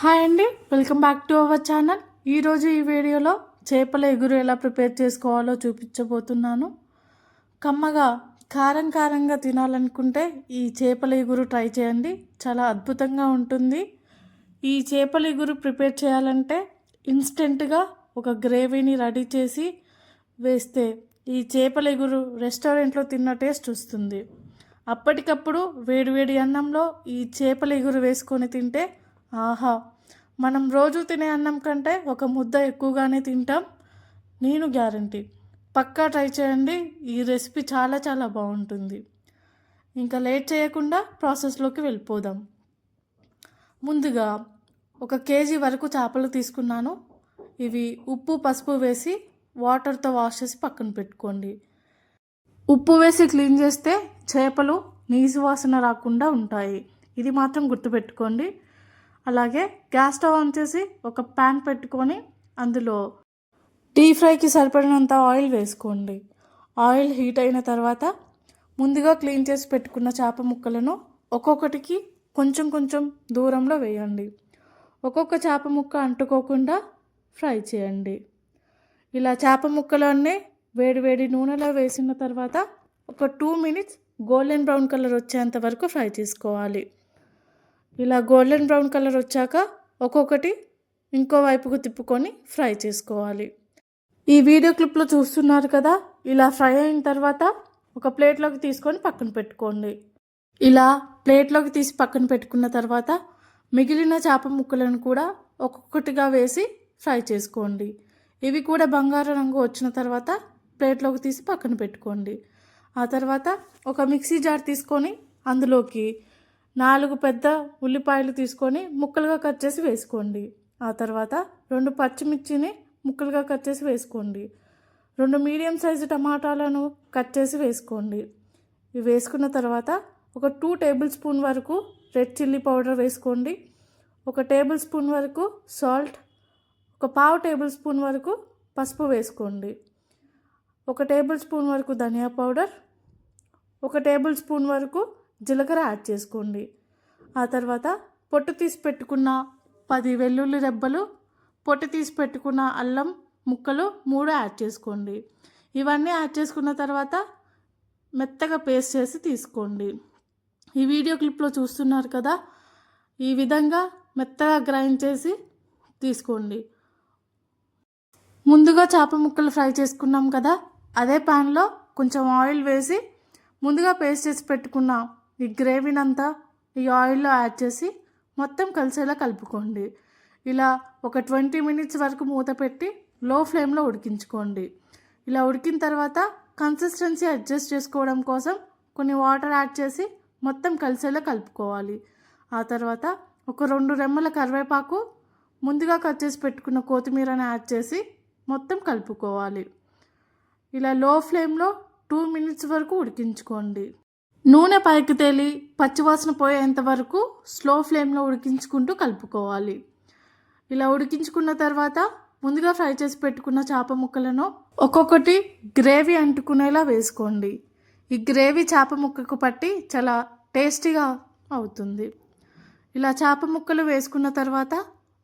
Hi అండి welcome back to our channel. ఈరోజు ఈ వీడియోలో చేపల ఎగురు ఎలా ప్రిపేర్ చేసుకోవాలో చూపించబోతున్నాను. కమ్మగా కారం కారంగా తినాలనుకుంటే ఈ చేపల ఎగురు ట్రై చేయండి. చాలా అద్భుతంగా ఉంటుంది. ఈ చేపల ఎగురు ప్రిపేర్ చేయాలంటే ఇన్స్టెంట్గా ఒక గ్రేవీని రెడీ చేసి వేస్తే ఈ చేపల ఎగురు రెస్టారెంట్లో తిన్న టేస్ట్ వస్తుంది. అప్పటికప్పుడు వేడివేడి అన్నంలో ఈ చేపల ఎగురు వేసుకొని తింటే ఆహా మనం రోజు తినే అన్నం కంటే ఒక ముద్ద ఎక్కువగానే తింటాం. నేను గ్యారంటీ. పక్కా ట్రై చేయండి. ఈ రెసిపీ చాలా చాలా బాగుంటుంది. ఇంకా లేట్ చేయకుండా ప్రాసెస్లోకి వెళ్ళిపోదాం. ముందుగా ఒక కేజీ వరకు చేపలు తీసుకున్నాను. ఇవి ఉప్పు పసుపు వేసి వాటర్తో వాష్ చేసి పక్కన పెట్టుకోండి. ఉప్పు వేసి క్లీన్ చేస్తే చేపలు నీసు వాసన రాకుండా ఉంటాయి. ఇది మాత్రం గుర్తుపెట్టుకోండి. అలాగే గ్యాస్ స్టవ్ ఆన్ చేసి ఒక ప్యాన్ పెట్టుకొని అందులో డీప్ ఫ్రైకి సరిపడినంత ఆయిల్ వేసుకోండి. ఆయిల్ హీట్ అయిన తర్వాత ముందుగా క్లీన్ చేసి పెట్టుకున్న చేప ముక్కలను ఒక్కొక్కటికి కొంచెం కొంచెం దూరంలో వేయండి. ఒక్కొక్క చేప ముక్క అంటుకోకుండా ఫ్రై చేయండి. ఇలా చేప ముక్కలన్నీ వేడి వేడి నూనెలో వేసిన తర్వాత ఒక two minutes golden brown colour వచ్చేంత వరకు ఫ్రై చేసుకోవాలి. ఇలా గోల్డెన్ బ్రౌన్ కలర్ వచ్చాక ఒక్కొక్కటి ఇంకో వైపుకు తిప్పుకొని ఫ్రై చేసుకోవాలి. ఈ వీడియో క్లిప్లో చూస్తున్నారు కదా ఇలా ఫ్రై అయిన తర్వాత ఒక ప్లేట్లోకి తీసుకొని పక్కన పెట్టుకోండి. ఇలా ప్లేట్లోకి తీసి పక్కన పెట్టుకున్న తర్వాత మిగిలిన చేప ముక్కలను కూడా ఒక్కొక్కటిగా వేసి ఫ్రై చేసుకోండి. ఇవి కూడా బంగారు రంగు వచ్చిన తర్వాత ప్లేట్లోకి తీసి పక్కన పెట్టుకోండి. ఆ తర్వాత ఒక మిక్సీ జార్ తీసుకొని అందులోకి నాలుగు పెద్ద ఉల్లిపాయలు తీసుకొని ముక్కలుగా కట్ చేసి వేసుకోండి. ఆ తర్వాత రెండు పచ్చిమిర్చిని ముక్కలుగా కట్ చేసి వేసుకోండి. రెండు మీడియం సైజు టమాటాలను కట్ చేసి వేసుకోండి. ఇవి వేసుకున్న తర్వాత ఒక టూ టేబుల్ స్పూన్ వరకు రెడ్ చిల్లీ పౌడర్ వేసుకోండి. ఒక టేబుల్ స్పూన్ వరకు సాల్ట్ ఒక పావు టేబుల్ స్పూన్ వరకు పసుపు వేసుకోండి. ఒక టేబుల్ స్పూన్ వరకు ధనియా పౌడర్ ఒక టేబుల్ స్పూన్ వరకు జీలకర్ర యాడ్ చేసుకోండి. ఆ తర్వాత పొట్టు తీసి పెట్టుకున్న పది వెల్లుల్లి రెబ్బలు పొట్టు తీసి పెట్టుకున్న అల్లం ముక్కలు మూడు యాడ్ చేసుకోండి. ఇవన్నీ యాడ్ చేసుకున్న తర్వాత మెత్తగా పేస్ట్ చేసి తీసుకోండి. ఈ వీడియో క్లిప్లో చూస్తున్నారు కదా ఈ విధంగా మెత్తగా గ్రైండ్ చేసి తీసుకోండి. ముందుగా చేప ముక్కలు ఫ్రై చేసుకున్నాం కదా అదే ప్యాన్లో కొంచెం ఆయిల్ వేసి ముందుగా పేస్ట్ చేసి పెట్టుకున్న ఈ గ్రేవీనంతా ఈ ఆయిల్లో యాడ్ చేసి మొత్తం కలిసేలా కలుపుకోండి. ఇలా ఒక ట్వంటీ మినిట్స్ వరకు మూత పెట్టి లో ఫ్లేమ్లో ఉడికించుకోండి. ఇలా ఉడికిన తర్వాత కన్సిస్టెన్సీ అడ్జస్ట్ చేసుకోవడం కోసం కొన్ని వాటర్ యాడ్ చేసి మొత్తం కలిసేలా కలుపుకోవాలి. ఆ తర్వాత ఒక రెండు రెమ్మల కరివేపాకు ముందుగా కట్ చేసి పెట్టుకున్న కొత్తిమీరని యాడ్ చేసి మొత్తం కలుపుకోవాలి. ఇలా లో ఫ్లేమ్లో టూ మినిట్స్ వరకు ఉడికించుకోండి. నూనె పైకి తేలి పచ్చివాసన పోయేంత వరకు స్లో ఫ్లేమ్లో ఉడికించుకుంటూ కలుపుకోవాలి. ఇలా ఉడికించుకున్న తర్వాత ముందుగా ఫ్రై చేసి పెట్టుకున్న చేప ముక్కలను ఒక్కొక్కటి గ్రేవీ అంటుకునేలా వేసుకోండి. ఈ గ్రేవీ చేప ముక్కకు పట్టి చాలా టేస్టీగా అవుతుంది. ఇలా చేప ముక్కలు వేసుకున్న తర్వాత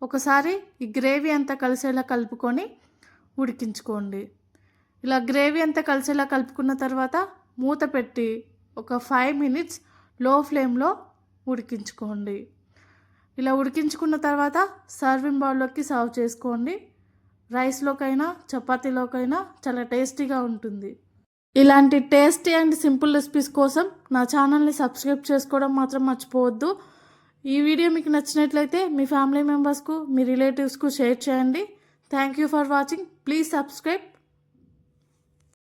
ఒకసారి ఈ గ్రేవీ అంతా కలిసేలా కలుపుకొని ఉడికించుకోండి. ఇలా గ్రేవీ అంతా కలిసేలా కలుపుకున్న తర్వాత మూత పెట్టి ఒక ఫైవ్ మినిట్స్లో ఫ్లేమ్లో ఉడికించుకోండి. ఇలా ఉడికించుకున్న తర్వాత సర్వింగ్ బౌల్లోకి సర్వ్ చేసుకోండి. రైస్లోకైనా చపాతీలోకైనా చాలా టేస్టీగా ఉంటుంది. ఇలాంటి టేస్టీ అండ్ సింపుల్ రెసిపీస్ కోసం నా ఛానల్ని సబ్స్క్రైబ్ చేసుకోవడం మాత్రం మర్చిపోవద్దు. ఈ వీడియో మీకు నచ్చినట్లయితే మీ ఫ్యామిలీ మెంబర్స్కు మీ రిలేటివ్స్కు షేర్ చేయండి. Thank you for watching please subscribe